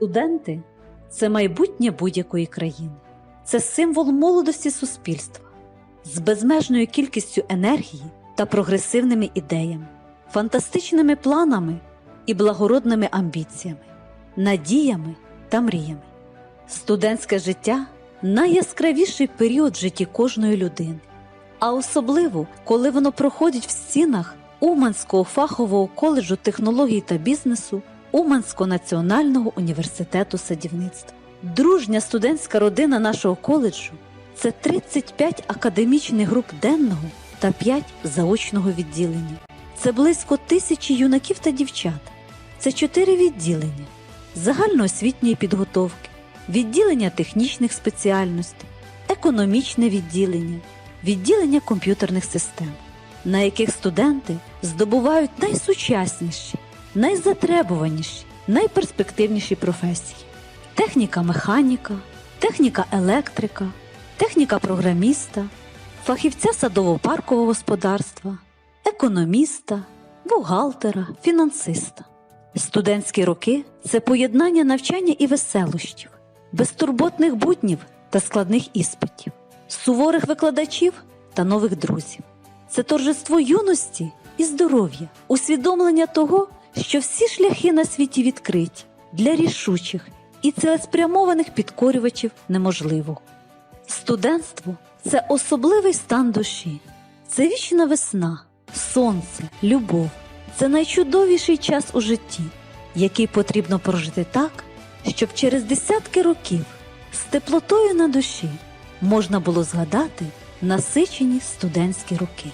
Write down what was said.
Студенти це майбутнє будь-якої країни, це символ молодості суспільства з безмежною кількістю енергії та прогресивними ідеями, фантастичними планами і благородними амбіціями, надіями та мріями. Студентське життя найяскравіший період в житті кожної людини, а особливо коли воно проходить в стінах Уманського фахового коледжу технологій та бізнесу Уманського національного університету садівництва. Дружня студентська родина нашого коледжу це 35 академічних груп денного та 5 заочного відділення. Це близько тисячі юнаків та дівчат. Це 4 відділення загальноосвітньої підготовки, відділення технічних спеціальностей, економічне відділення, відділення комп'ютерних систем, на яких студенти здобувають найсучасніші, найзатребуваніші, найперспективніші професії: техніка механіка, техніка електрика, техніка програміста, фахівця садово-паркового господарства, економіста, бухгалтера, фінансиста. Студентські роки це поєднання навчання і веселощів, безтурботних буднів та складних іспитів, суворих викладачів та нових друзів. Це торжество юності і здоров'я, усвідомлення того, що всі шляхи на світі відкриті для рішучих і цілеспрямованих підкорювачів неможливого. Студентство це особливий стан душі, це вічна весна, сонце, любов. Це найчудовіший час у житті, який потрібно прожити так, щоб через десятки років з теплотою на душі можна було згадати насичені студентські роки.